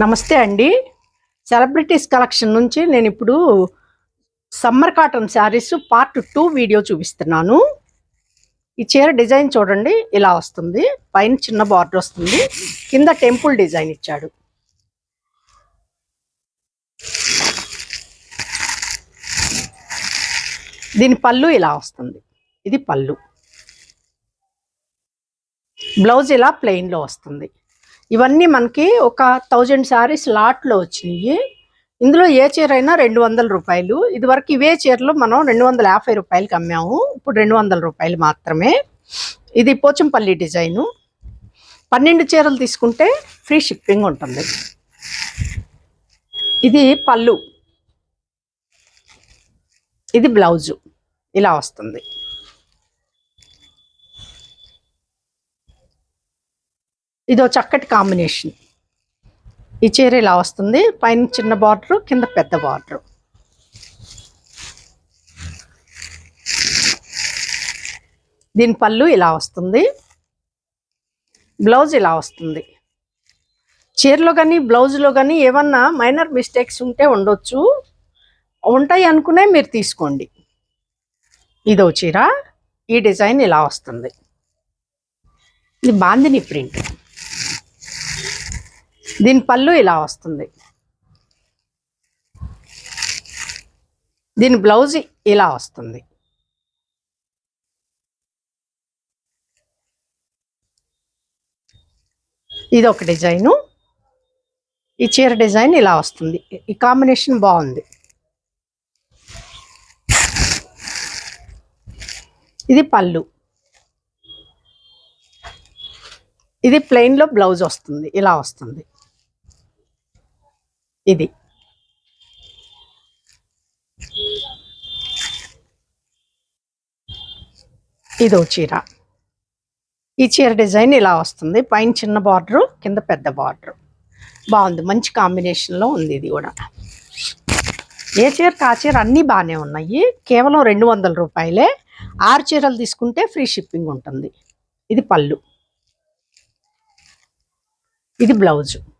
నమస్తే అండి. Celebrities collection నుంచి నేను ఇప్పుడు summer cotton sarees part two video చూపిస్తున్నాను. ఈ చీర డిజైన్ చూడండి ఇలా వస్తుంది. పైన చిన్న బార్డర్ వస్తుంది. కింద టెంపుల్ డిజైన్ ఇచ్చాడు. దీని పళ్ళు ఇలా వస్తుంది. ఇది పళ్ళు. బ్లౌజ్ ఇలా ప్లెయిన్లో వస్తుంది. ఇవన్నీ మనకి ఒక థౌజండ్ శారీస్ లాట్లో వచ్చినాయి. ఇందులో ఏ చీర అయినా రెండు వందల రూపాయలు. ఇదివరకు ఇవే చీరలు మనం రెండు వందల యాభై రూపాయలకి అమ్మాము. ఇప్పుడు రెండు వందల రూపాయలు మాత్రమే. ఇది పోచంపల్లి డిజైను. పన్నెండు చీరలు తీసుకుంటే ఫ్రీ షిప్పింగ్ ఉంటుంది. ఇది పళ్ళు. ఇది బ్లౌజు. ఇలా వస్తుంది. ఇదో చక్కటి కాంబినేషన్. ఈ చీర ఇలా వస్తుంది. పైన చిన్న బార్డరు కింద పెద్ద బార్డరు. దీని పళ్ళు ఇలా వస్తుంది. బ్లౌజ్ ఇలా వస్తుంది. చీరలో కానీ బ్లౌజ్లో కానీ ఏమన్నా మైనర్ మిస్టేక్స్ ఉంటే ఉండొచ్చు. ఉంటాయి అనుకునే మీరు తీసుకోండి. ఇదో చీర ఈ డిజైన్ ఇలా వస్తుంది. ఇది బాందిని ప్రింట్. దీని పళ్ళు ఇలా వస్తుంది. దీని బ్లౌజ్ ఇలా వస్తుంది. ఇది ఒక డిజైను. ఈ చీర డిజైన్ ఇలా వస్తుంది. ఈ కాంబినేషన్ బాగుంది. ఇది పళ్ళు. ఇది ప్లెయిన్లో బ్లౌజ్ వస్తుంది. ఇలా వస్తుంది. ఇది. ఇదో చీర. ఈ చీర డిజైన్ ఇలా వస్తుంది. పైన చిన్న బార్డరు కింద పెద్ద బార్డరు. బాగుంది. మంచి కాంబినేషన్లో ఉంది ఇది కూడా. ఏ చీర ఆ చీర అన్నీ బాగానే ఉన్నాయి. కేవలం రెండు వందల రూపాయలే. ఆరు చీరలు తీసుకుంటే ఫ్రీ షిప్పింగ్ ఉంటుంది. ఇది పళ్ళు. ఇది బ్లౌజు.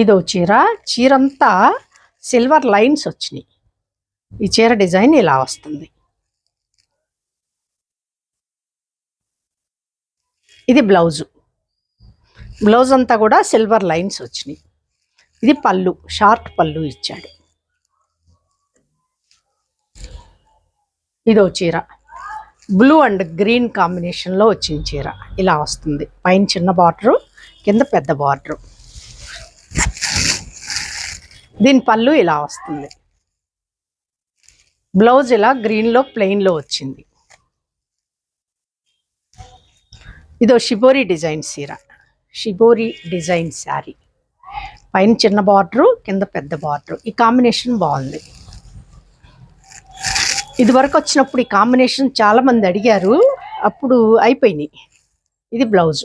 ఇదో చీర చీరంతా సిల్వర్ లైన్స్ వచ్చినాయి. ఈ చీర డిజైన్ ఇలా వస్తుంది. ఇది బ్లౌజు. బ్లౌజ్ అంతా కూడా సిల్వర్ లైన్స్ వచ్చినాయి. ఇది పళ్ళు షార్ట్ పళ్ళు ఇచ్చాడు. ఇదో చీర. బ్లూ అండ్ గ్రీన్ కాంబినేషన్లో వచ్చిన చీర. ఇలా వస్తుంది. పైన చిన్న బార్డరు కింద పెద్ద బార్డరు. దీని పళ్ళు ఇలా వస్తుంది. బ్లౌజ్ ఇలా గ్రీన్లో ప్లెయిన్లో వచ్చింది. ఇదో షిబోరి డిజైన్ సీర. Shibori design saree. పైన చిన్న బార్డరు కింద పెద్ద బార్డరు. ఈ కాంబినేషన్ బాగుంది. ఇది వరకు వచ్చినప్పుడు ఈ కాంబినేషన్ చాలా మంది అడిగారు. అప్పుడు అయిపోయినాయి. ఇది బ్లౌజ్.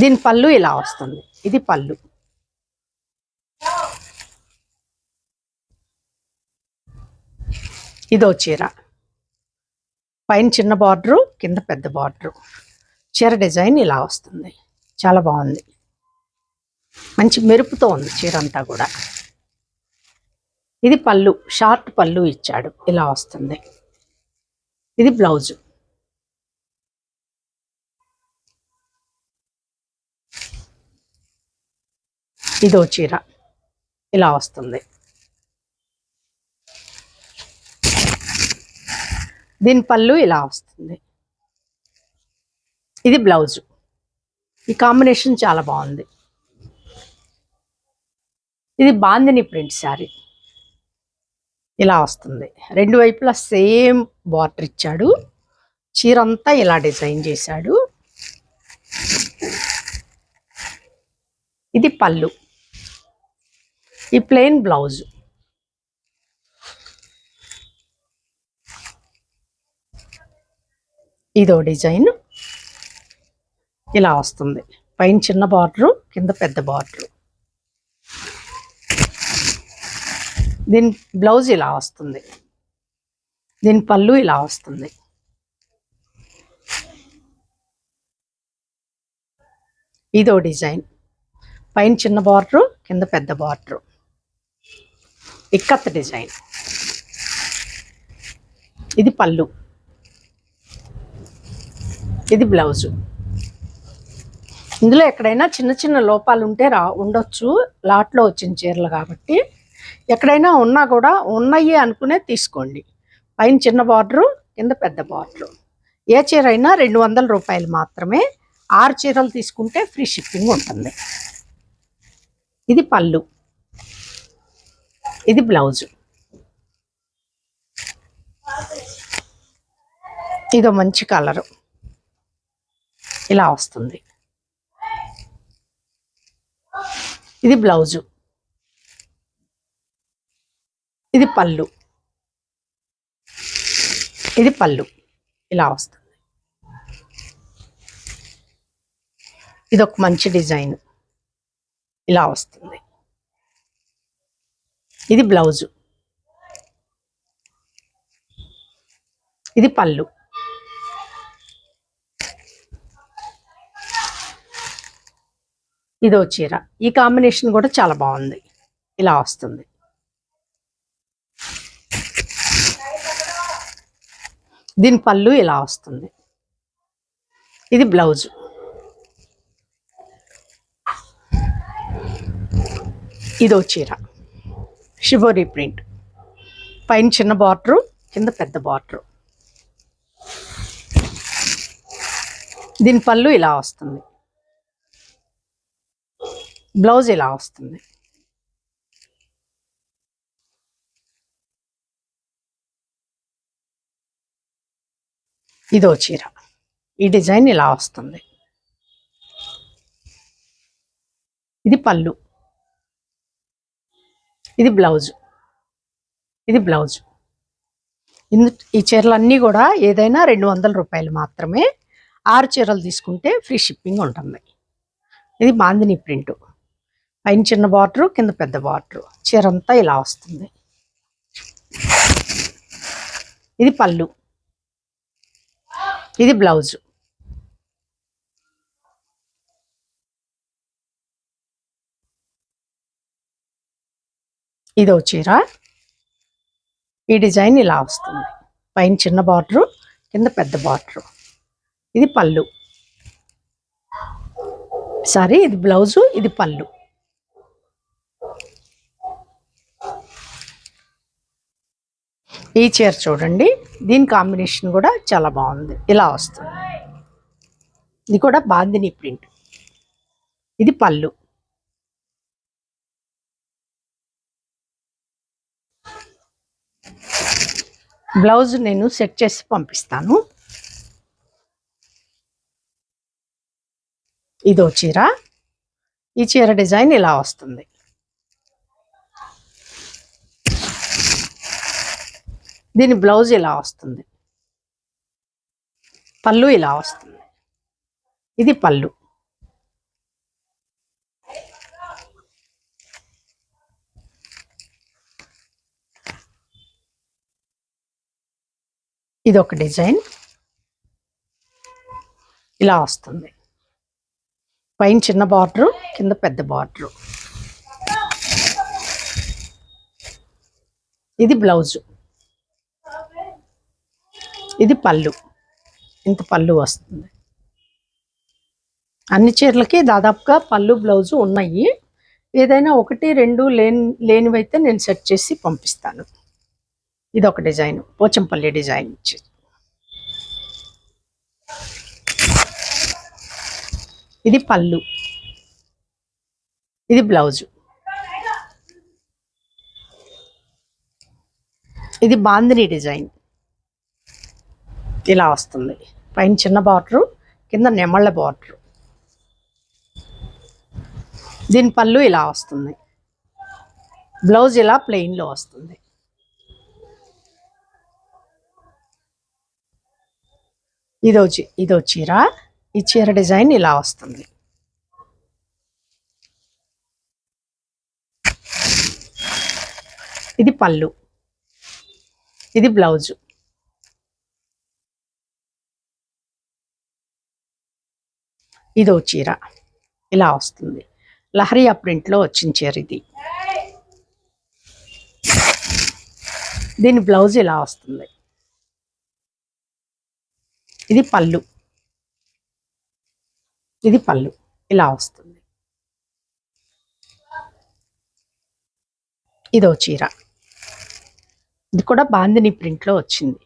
దీని పళ్ళు ఇలా వస్తుంది. ఇది పళ్ళు. ఇదో చీర. పైన చిన్న బార్డరు కింద పెద్ద బార్డరు. చీర డిజైన్ ఇలా వస్తుంది. చాలా బాగుంది. మంచి మెరుపుతో ఉంది చీర అంతా కూడా. ఇది పళ్ళు షార్ట్ పళ్ళు ఇచ్చాడు. ఇలా వస్తుంది. ఇది బ్లౌజు. ఇదో చీర. ఇలా వస్తుంది. దీని పళ్ళు ఇలా వస్తుంది. ఇది బ్లౌజు. ఈ కాంబినేషన్ చాలా బాగుంది. ఇది బాందిని ప్రింట్ శారీ. ఇలా వస్తుంది. రెండు వైపులా సేమ్ బార్డర్ ఇచ్చాడు. చీర అంతా ఇలా డిజైన్ చేశాడు. ఇది పళ్ళు. ఈ ప్లెయిన్ బ్లౌజ్. ఇదో డిజైన్. ఇలా వస్తుంది. పైన చిన్న బార్డరు కింద పెద్ద బార్డరు. దీని బ్లౌజ్ ఇలా వస్తుంది. దీని పళ్ళు ఇలా వస్తుంది. ఇదో డిజైన్. పైన చిన్న బార్డరు కింద పెద్ద బార్డరు. ఇక్కత్ డిజైన్. ఇది పళ్ళు. ఇది బ్లౌజు. ఇందులో ఎక్కడైనా చిన్న చిన్న లోపాలు ఉంటే రా ఉండొచ్చు. లాట్లో వచ్చిన చీరలు కాబట్టి. ఎక్కడైనా ఉన్నా కూడా ఉన్నాయి అనుకునే తీసుకోండి. పైన చిన్న బార్డరు కింద పెద్ద బార్డరు. ఏ చీర అయినా రెండు వందల రూపాయలు మాత్రమే ఆరు చీరలు తీసుకుంటే ఫ్రీ షిప్పింగ్ ఉంటుంది. ఇది పళ్ళు. ఇది బ్లౌజు. ఇదో మంచి కలరు. ఇలా వస్తుంది. ఇది బ్లౌజు. ఇది పళ్ళు. ఇది పళ్ళు. ఇలా వస్తుంది. ఇది ఒక మంచి డిజైన్. ఇలా వస్తుంది. ఇది బ్లౌజు. ఇది పళ్ళు. ఇదో చీర. ఈ కాంబినేషన్ కూడా చాలా బాగుంది. ఇలా వస్తుంది. దీని పళ్ళు ఇలా వస్తుంది. ఇది బ్లౌజు. ఇదో చీర. షివోరీ ప్రింట్ పైన చిన్న బార్డరు కింద పెద్ద బార్డరు. దీని పళ్ళు ఇలా వస్తుంది. బ్లౌజ్ ఇలా వస్తుంది. ఇదో చీర. ఈ డిజైన్ ఇలా వస్తుంది. ఇది పళ్ళు. ఇది బ్లౌజు. ఇది బ్లౌజు. ఇందు ఈ చీరలన్నీ కూడా ఏదైనా రెండు వందల రూపాయలు మాత్రమే ఆరు చీరలు తీసుకుంటే ఫ్రీ షిప్పింగ్ ఉంటుంది. ఇది మాందిని ప్రింట్. పైన చిన్న బార్డరు కింద పెద్ద బార్డరు. చీర అంతా ఇలా వస్తుంది. ఇది పళ్ళు. ఇది బ్లౌజు. ఇదో చీర. ఈ డిజైన్ ఇలా వస్తుంది. పైన చిన్న బార్డరు కింద పెద్ద బార్డరు. ఇది పళ్ళు. సారీ ఇది బ్లౌజు ఇది పళ్ళు. ఈ చీర చూడండి. దీని కాంబినేషన్ కూడా చాలా బాగుంది. ఇలా వస్తుంది. ఇది కూడా బాందిని ప్రింట్. ఇది పళ్ళు. బ్లౌజ్ నేను సెట్ చేసి పంపిస్తాను. ఇదో చీర. ఈ చీర డిజైన్ ఇలా వస్తుంది. దీని బ్లౌజ్ ఇలా వస్తుంది. పళ్ళు ఇలా వస్తుంది. ఇది పళ్ళు. ఇది ఒక డిజైన్. ఇలా వస్తుంది. పైన చిన్న బార్డరు కింద పెద్ద బార్డరు. ఇది బ్లౌజు. ఇది పళ్ళు. ఇంత పళ్ళు వస్తుంది. అన్ని చీరలకి దాదాపుగా పళ్ళు బ్లౌజు ఉన్నాయి. ఏదైనా ఒకటి రెండు లేని లేనివైతే నేను సెట్ చేసి పంపిస్తాను. ఇది ఒక డిజైన్ పోచంపల్లి డిజైన్ ఇచ్చి ఇది పళ్ళు. ఇది బ్లౌజు. ఇది బాందిని డిజైన్. ఇలా వస్తుంది. పైన చిన్న బార్డరు కింద నెమళ్ళ బార్డరు. దీని పళ్ళు ఇలా వస్తుంది. బ్లౌజ్ ఇలా ప్లెయిన్లో వస్తుంది. ఇదో ఇదో చీర. ఈ చీర డిజైన్ ఇలా వస్తుంది. ఇది పళ్ళు. ఇది బ్లౌజు. ఇదో చీర. ఇలా వస్తుంది. లహరియా ప్రింట్లో వచ్చిన చీర ఇది. దీని బ్లౌజ్ ఇలా వస్తుంది. ఇది పళ్ళు. ఇది పళ్ళు. ఇలా వస్తుంది. ఇదో చీర. ఇది కూడా బాందిని ప్రింట్లో వచ్చింది.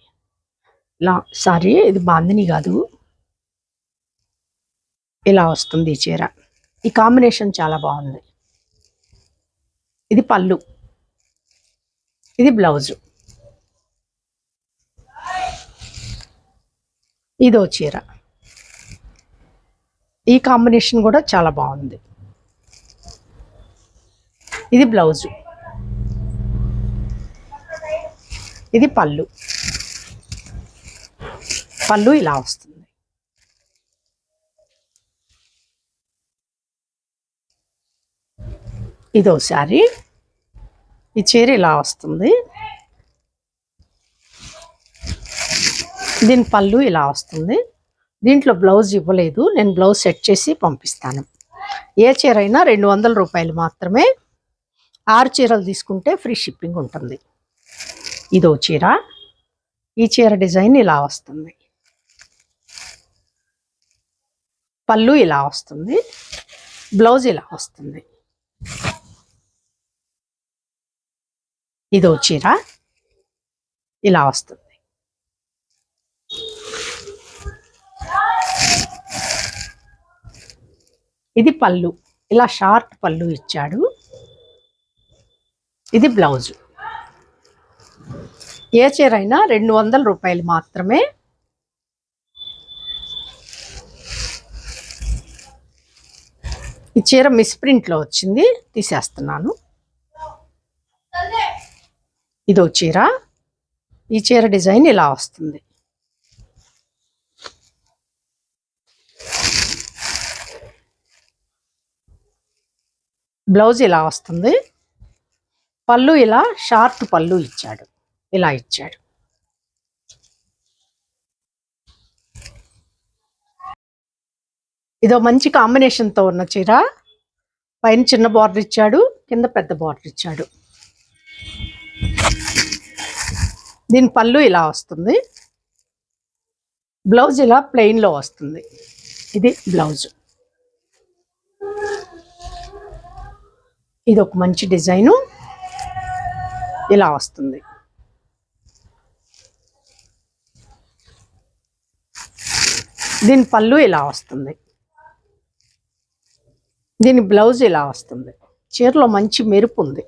ఇలా సారీ ఇది బాందిని కాదు. ఇలా వస్తుంది ఈ చీర. ఈ కాంబినేషన్ చాలా బాగుంది. ఇది పళ్ళు. ఇది బ్లౌజు ఇదో చీర. ఈ కాంబినేషన్ కూడా చాలా బాగుంది. ఇది బ్లౌజు. ఇది పళ్ళు. పళ్ళు ఇలా వస్తుంది. ఇదో శారీ. ఈ చీర ఇలా వస్తుంది. దీని పళ్ళు ఇలా వస్తుంది. దీంట్లో బ్లౌజ్ ఇవ్వలేదు. నేను బ్లౌజ్ సెట్ చేసి పంపిస్తాను. ఏ చీర అయినా రెండు వందల రూపాయలు మాత్రమే ఆరు చీరలు తీసుకుంటే ఫ్రీ షిప్పింగ్ ఉంటుంది. ఇదో చీర. ఈ చీర డిజైన్ ఇలా వస్తుంది. పళ్ళు ఇలా వస్తుంది. బ్లౌజ్ ఇలా వస్తుంది. ఇదో చీర. ఇలా వస్తుంది. ఇది పళ్ళు. ఇలా షార్ట్ పళ్ళు ఇచ్చాడు. ఇది బ్లౌజ్. ఏ చీర అయినా రెండు వందల రూపాయలు మాత్రమే. ఈ చీర మిస్ప్రింట్లో వచ్చింది తీసేస్తున్నాను. ఇదో చీర. ఈ చీర డిజైన్ ఇలా వస్తుంది. బ్లౌజ్ ఇలా వస్తుంది. పళ్ళు ఇలా షార్ట్ పళ్ళు ఇచ్చాడు. ఇలా ఇచ్చాడు. ఇదో మంచి కాంబినేషన్తో ఉన్న చీర. పైన చిన్న బార్డర్ ఇచ్చాడు కింద పెద్ద బార్డర్ ఇచ్చాడు. దీని పళ్ళు ఇలా వస్తుంది. బ్లౌజ్ ఇలా ప్లెయిన్లో వస్తుంది. ఇది బ్లౌజ్. ఇది ఒక మంచి డిజైను. ఇలా వస్తుంది. దీని పళ్ళు ఇలా వస్తుంది. దీని బ్లౌజ్ ఇలా వస్తుంది. చీరలో మంచి మెరుపు ఉంది.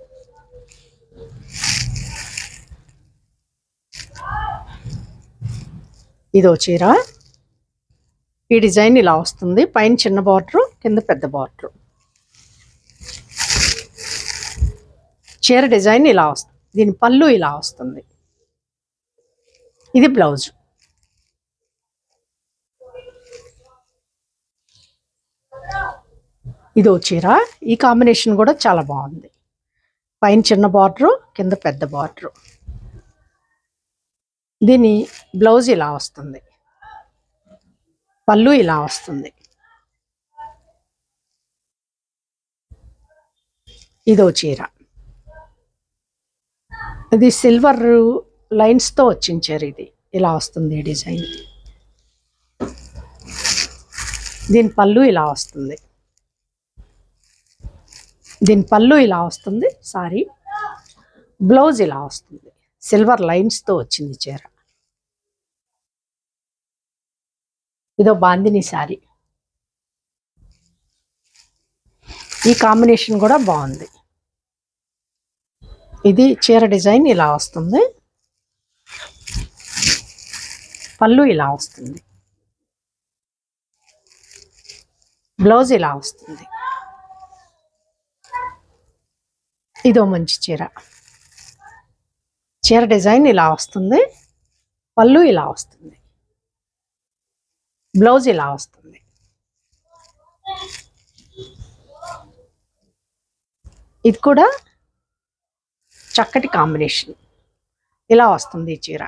ఇదో చీర. ఈ డిజైన్ ఇలా వస్తుంది. పైన చిన్న బార్డరు కింద పెద్ద బార్డరు. చీర డిజైన్ ఇలా వస్తుంది. దీని పళ్ళు ఇలా వస్తుంది. ఇది బ్లౌజ్. ఇదో చీర. ఈ కాంబినేషన్ కూడా చాలా బాగుంది. పైన చిన్న బార్డరు కింద పెద్ద బార్డరు. దీని బ్లౌజ్ ఇలా వస్తుంది. పళ్ళు ఇలా వస్తుంది. ఇదో చీర. ఇది సిల్వర్ లైన్స్తో వచ్చించారు చీర ఇది. ఇలా వస్తుంది డిజైన్ దీని పళ్ళు ఇలా వస్తుంది. దీని పళ్ళు ఇలా వస్తుంది సారీ. బ్లౌజ్ ఇలా వస్తుంది. సిల్వర్ లైన్స్తో వచ్చింది చీర. ఇదో బాందిని శారీ. ఈ కాంబినేషన్ కూడా బాగుంది. ఇది చీర డిజైన్ ఇలా వస్తుంది. పళ్ళు ఇలా వస్తుంది. బ్లౌజ్ ఇలా వస్తుంది. ఇదో మంచి చీర. చీర డిజైన్ ఇలా వస్తుంది. పళ్ళు ఇలా వస్తుంది. బ్లౌజ్ ఇలా వస్తుంది. ఇది కూడా చక్కటి కాంబినేషన్. ఇలా వస్తుంది ఈ చీర.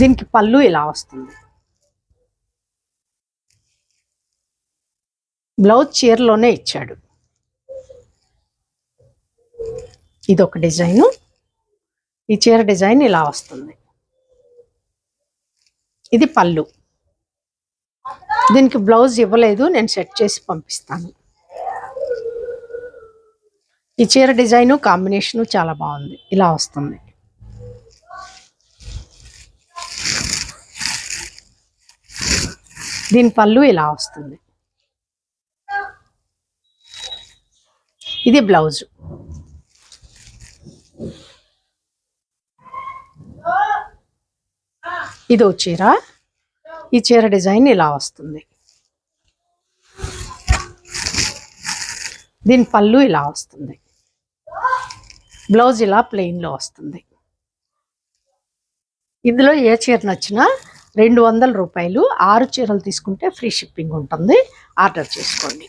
దీనికి పళ్ళు ఇలా వస్తుంది. బ్లౌజ్ చీరలోనే ఇచ్చాడు. ఇది ఒక డిజైను. ఈ చీర డిజైన్ ఇలా వస్తుంది. ఇది పళ్ళు. దీనికి బ్లౌజ్ ఇవ్వలేదు నేను సెట్ చేసి పంపిస్తాను. ఈ చీర డిజైను కాంబినేషను చాలా బాగుంది. ఇలా వస్తుంది. దీని పళ్ళు ఇలా వస్తుంది. ఇది బ్లౌజ్. ఇదో చీర. ఈ చీర డిజైన్ ఇలా వస్తుంది. దీని పళ్ళు ఇలా వస్తుంది. బ్లౌజ్ ఇలా ప్లెయిన్లో వస్తుంది. ఇందులో ఏ చీర నచ్చినా రెండు వందల రూపాయలు ఆరు చీరలు తీసుకుంటే ఫ్రీ షిప్పింగ్ ఉంటుంది. ఆర్డర్ చేసుకోండి.